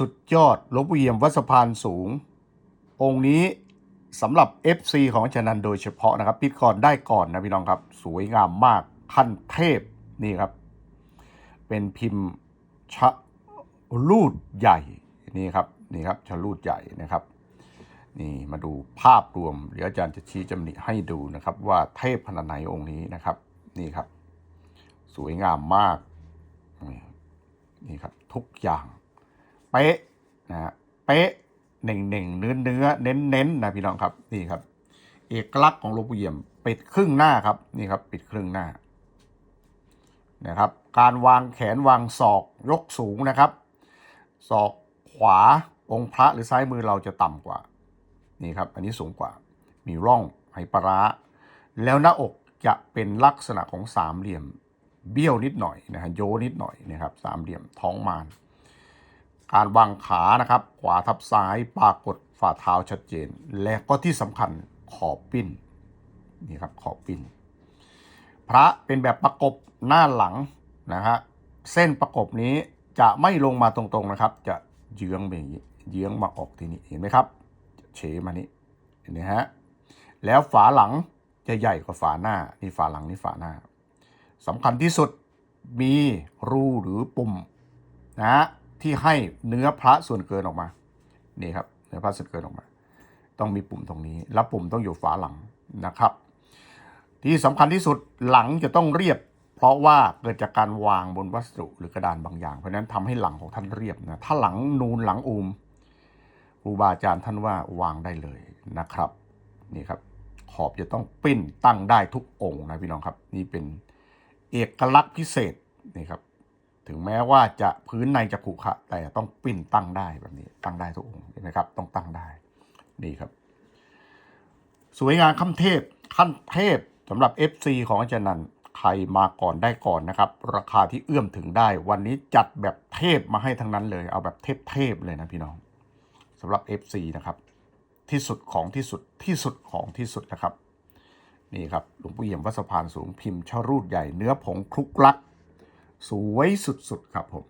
สุดยอดหลวงปู่เยี่ยมวัดสะพานสูง องค์นี้สำหรับ FC ของอาจารย์นันโดยเฉพาะนะครับปิดก่อนได้ก่อนนะพี่น้องครับ สวยงามมากขั้นเทพนี่ครับ เป็นพิมพ์ชะลูดใหญ่นี่ครับนี่ครับชะลูดใหญ่นะครับนี่มาดูภาพรวมเดี๋ยวอาจารย์จะชี้จำหนิให้ดูนะครับ ว่าเทพขนาดไหนองค์นี้นะครับ นี่ครับ สวยงามมากนี่ครับทุกอย่าง เป๊ะนะฮะเป๊ะเน่งเน่งเนื้อเนื้อเน้นเน้นนะพี่น้องครับนี่ครับ เอกลักษณ์ของหลวงปู่เยี่ยม ปิดครึ่งหน้าครับนี่ครับ ปิดครึ่งหน้านะครับ การวางแขนวางศอกยกสูงนะครับศอกขวาองค์พระหรือซ้ายมือเราจะต่ำกว่านี่ครับ อันนี้สูงกว่า มีร่องไหปร้า แล้วหน้าอกจะเป็นลักษณะของสามเหลี่ยม เบี้ยวนิดหน่อยนะฮะโยนิดหน่อยนะครับสามเหลี่ยมท้องมาร การวางขานะครับขวาทับซ้ายปรากฏฝ่าเท้าชัดเจน และก็ที่สำคัญขอบปิ้นนี่ครับขอบปิ้น พระเป็นแบบประกบหน้าหลังนะฮะเส้นประกบนี้จะไม่ลงมาตรงๆนะครับ จะเยื้องไปอย่างนี้เยื้องมาออกที่นี่เห็นไหมครับเฉมานี้เห็นไหมฮะแล้วฝาหลังจะใหญ่กว่าฝาหน้านี่ฝาหลังนี่ฝาหน้าสำคัญที่สุดมีรูหรือปุ่มนะฮะ ที่ให้เนื้อพระส่วนเกินออกมา นี่ครับ เนื้อพระส่วนเกินออกมา ต้องมีปุ่มตรงนี้ แล้วปุ่มต้องอยู่ฝาหลังนะครับ ที่สำคัญที่สุดหลังจะต้องเรียบ เพราะว่าเกิดจากการวางบนวัสดุหรือกระดานบางอย่าง เพราะฉะนั้นทำให้หลังของท่านเรียบนะ ถ้าหลังนูนหลังอูมครูบาอาจารย์ท่านว่าวางได้เลยนะครับ นี่ครับ ขอบจะต้องปิ้นตั้งได้ทุกองค์นะพี่น้องครับ นี่เป็นเอกลักษณ์พิเศษนี่ครับ ถึงแม้ว่าจะพื้นในจะขรุขระแต่ต้องปิ้นตั้งได้แบบนี้ ตั้งได้ทุกองค์เห็นไหมครับ ต้องตั้งได้ นี่ครับ สวยงามขั้นเทพขั้นเทพสำหรับ FC ของอาจารย์นันใครมาก่อนได้ก่อนนะครับ ราคาที่เอื้อมถึงได้ วันนี้จัดแบบเทพมาให้ทั้งนั้นเลย เอาแบบเทพเทพๆเลยนะพี่น้องสำหรับ FC นะครับ ที่สุดของที่สุดที่สุดของที่สุดนะครับ นี่ครับหลวงปู่เอี่ยมวัดสะพานสูงพิมพ์ชรูดใหญ่เนื้อผงคลุกลัก สวยสุดๆครับผม